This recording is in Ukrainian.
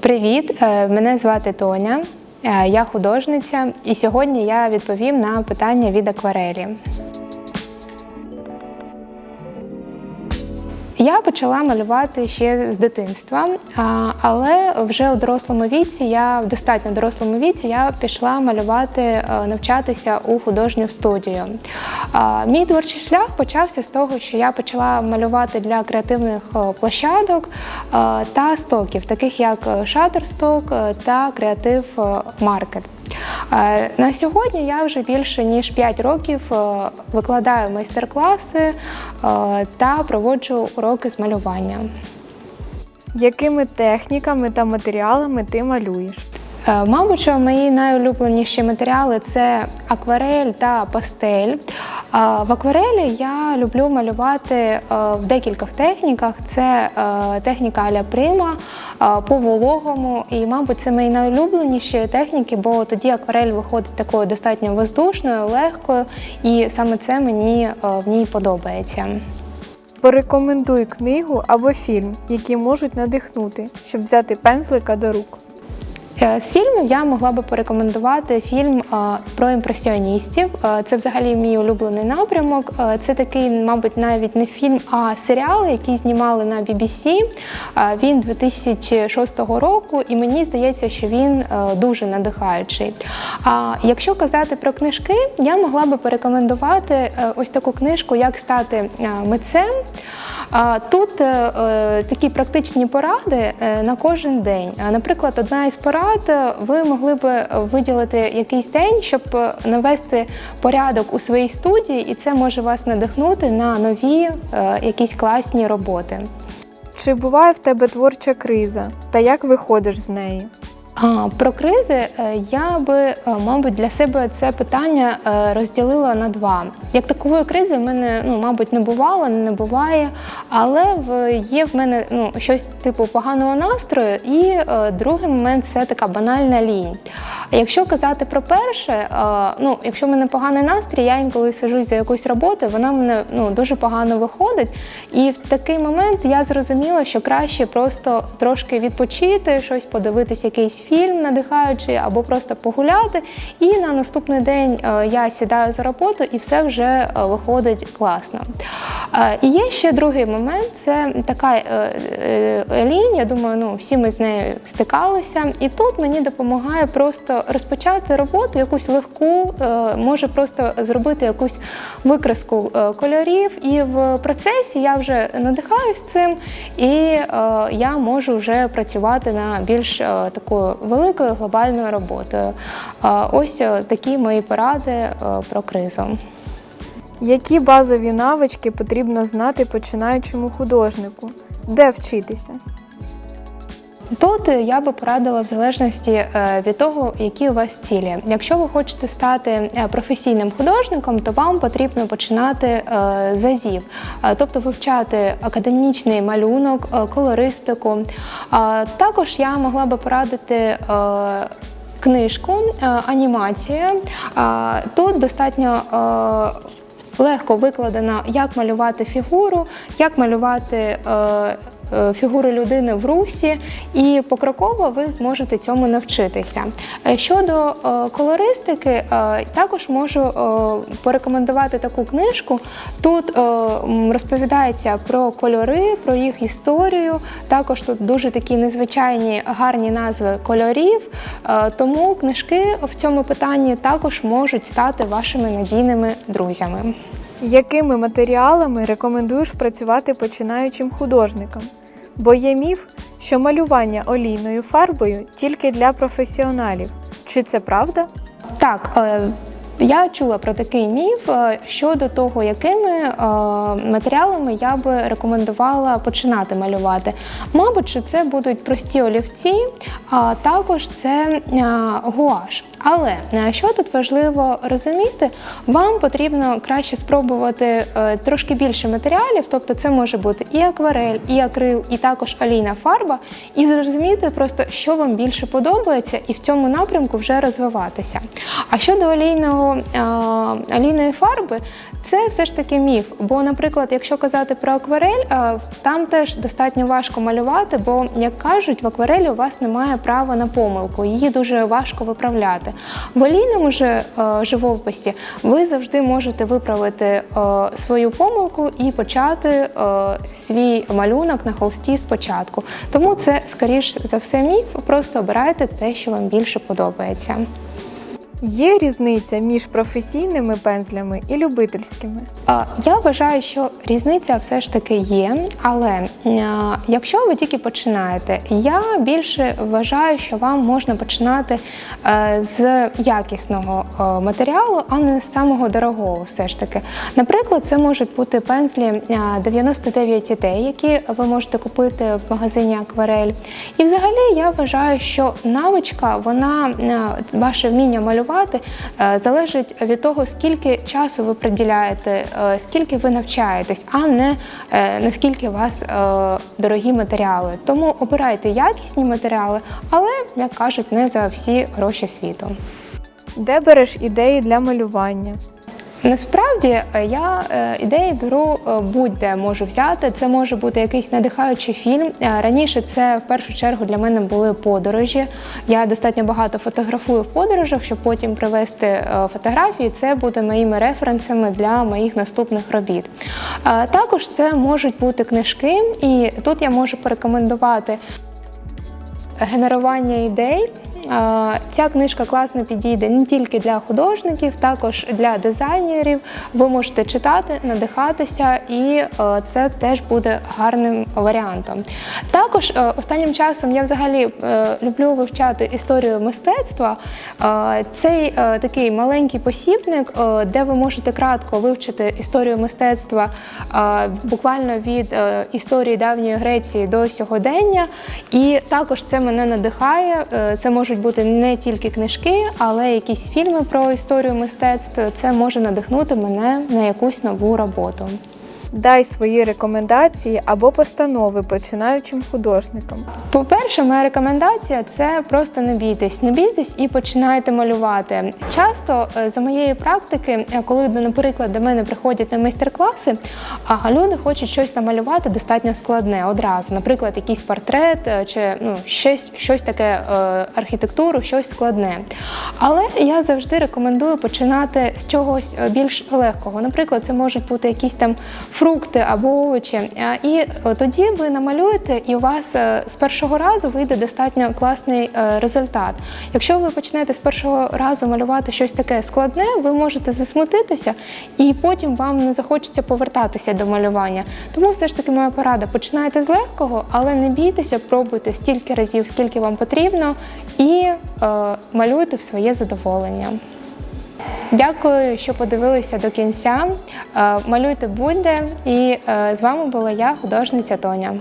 Привіт, е, мене звати Тоня. е, Я художниця, і сьогодні я відповім на питання від акварелі. Я почала малювати ще з дитинства, але вже у дорослому віці, я в достатньо дорослому віці, я пішла малювати, е, навчатися у художню студію. Мій творчий шлях почався з того, що я почала малювати для креативних е, площадок е, та стоків, таких як Shutterstock та Creative Market. Е, На сьогодні я вже більше ніж 5 років е, викладаю майстер-класи е, та проводжу уроки з малювання. Якими техніками та матеріалами ти малюєш? Мабуть, що мої найулюбленіші матеріали це акварель та пастель. В акварелі я люблю малювати е, в декількох техніках. Це е, техніка аля прима е, по вологому, і, мабуть, це мої найулюбленіші техніки, бо тоді акварель виходить такою достатньо воздушною, легкою, і саме це мені в ній подобається. Порекомендуй книгу або фільм, які можуть надихнути, щоб взяти пензлика до рук. Е, З фільмів я могла би порекомендувати фільм е, про імпресіоністів. Е, Це взагалі мій улюблений напрямок. Це такий, мабуть, навіть не фільм, а серіал, який знімали на BBC. Він 2006 року, і мені здається, що він дуже надихаючий. А якщо казати про книжки, я могла би порекомендувати ось таку книжку Як стати митцем. Тут е, е, такі практичні поради е, на кожен день. Наприклад, одна із порад ви могли би виділити якийсь день, щоб навести порядок у своїй студії, і це може вас надихнути на нові якісь класні роботи. Чи буває в тебе творча криза та як виходиш з неї? Про кризи е, я би, е, мабуть, для себе це питання е, розділила на два. Як такової кризи в мене, ну, мабуть, не бувало, не буває, але в, є в мене ну, щось типу поганого настрою, і другий момент це така банальна лінь. Якщо казати про перше, ну, якщо в мене поганий настрій, я інколи сижусь за якусь роботу, вона мене ну, дуже погано виходить. І в такий момент я зрозуміла, що краще просто трошки відпочити, щось подивитись, якийсь фільм надихаючий, або просто погуляти. І на наступний день е, я сідаю за роботу і все вже е, виходить класно. Е, І є ще другий момент це така лінь, я думаю, ну, всі ми з нею стикалися. І тут мені допомагає просто розпочати роботу, якусь легку, може просто зробити якусь викраску кольорів. І в процесі я вже надихаюсь цим, і я можу вже працювати на більш такою великою глобальною роботою. Ось е, такі мої поради е, про кризу. Які базові навички потрібно знати починаючому художнику? Де вчитися? Тут я би порадила в залежності е, від того, які у вас цілі. Якщо ви хочете стати е, професійним художником, то вам потрібно починати е, з азів, тобто вивчати академічний малюнок, колористику. Також я могла би порадити. Книжку анімація. Тут достатньо легко викладено, як малювати фігуру, як малювати фігури людини в русі, і покроково ви зможете цьому навчитися. Е, Щодо е, колористики, е, також можу е, порекомендувати таку книжку. Тут е, розповідається про кольори, про їх історію. Також тут дуже такі незвичайні гарні назви кольорів. Е, Тому книжки в цьому питанні також можуть стати вашими надійними друзями. Якими матеріалами рекомендуєш працювати починаючим художникам? Бо є міф, що малювання олійною фарбою тільки для професіоналів. Чи це правда? Так, е, я чула про такий міф е, щодо того, якими е, матеріалами я би рекомендувала починати малювати. Мабуть, це будуть прості олівці, а також це гуаш. Але е, що тут важливо розуміти, вам потрібно краще спробувати е, трошки більше матеріалів, тобто це може бути і акварель, і акрил, і також олійна фарба, і зрозуміти просто, що вам більше подобається, і в цьому напрямку вже розвиватися. А щодо олійного, е, олійної фарби, це все ж таки міф. Бо, наприклад, якщо казати про акварель, там теж достатньо важко малювати, бо, як кажуть, в акварелі у вас немає права на помилку, її дуже важко виправляти. В олійному же е, живописі ви завжди можете виправити е, свою помилку і почати е, свій малюнок на холсті спочатку. Тому це, скоріш за все, міф. Просто обирайте те, що вам більше подобається. Є різниця між професійними пензлями і любительськими. Я вважаю, що різниця все ж таки є, але е, якщо ви тільки починаєте, я більше вважаю, що вам можна починати е, з якісного е, матеріалу, а не з самого дорогого. Все ж таки. Наприклад, це можуть бути пензлі е, 99 t які ви можете купити в магазині Акварель. І взагалі я вважаю, що навичка, вона е, ваше вміння малювати е, залежить від того, скільки часу ви приділяєте, е, скільки ви навчаєтесь, а не е, наскільки у вас дорогі матеріали. Тому обирайте якісні матеріали, але, як кажуть, не за всі гроші світу. Де береш ідеї для малювання? Насправді е, я е, ідеї беру е, будь-де можу взяти. Це може бути якийсь надихаючий фільм. Раніше це в першу чергу для мене були подорожі. Я достатньо багато фотографую в подорожах, щоб потім привезти е, фотографії. Це буде моїми референсами для моїх наступних робіт. Також це можуть бути книжки, і тут я можу порекомендувати генерування ідей. Ця книжка класно підійде не тільки для художників, також для дизайнерів. Ви можете читати, надихатися, і е, це теж буде гарним варіантом. Також е, останнім часом я взагалі е, люблю вивчати історію мистецтва. Е, Цей такий маленький посібник, де ви можете кратко вивчити історію мистецтва буквально від історії давньої Греції до сьогодення. І також це мене надихає. Це можуть бути не тільки книжки, але якісь фільми про історію мистецтва. Це може надихнути мене на якусь нову роботу. Дай свої рекомендації або постанови починаючим художникам. По-перше, моя рекомендація це просто не бійтесь, не бійтесь і починайте малювати. Часто е, за моєї практики, е, коли, наприклад, до мене приходять на майстер-класи, а люди хочуть щось намалювати достатньо складне одразу, наприклад, якийсь портрет е, чи ну, щось, щось таке архітектуру, щось складне. Але я завжди рекомендую починати з чогось більш легкого. Наприклад, це можуть бути якісь там фрукти або овочі. І е, тоді ви намалюєте, і у вас е, з першого разу вийде достатньо класний е, результат. Якщо ви почнете з першого разу малювати щось таке складне, ви можете засмутитися, і потім вам не захочеться повертатися до малювання. Тому все ж таки моя порада: починайте з легкого, але не бійтеся, пробуйте стільки разів, скільки вам потрібно, і е, малюйте в своє задоволення. Дякую, що подивилися до кінця. Е, Малюйте будь-де. І е, з вами була я, художниця Тоня.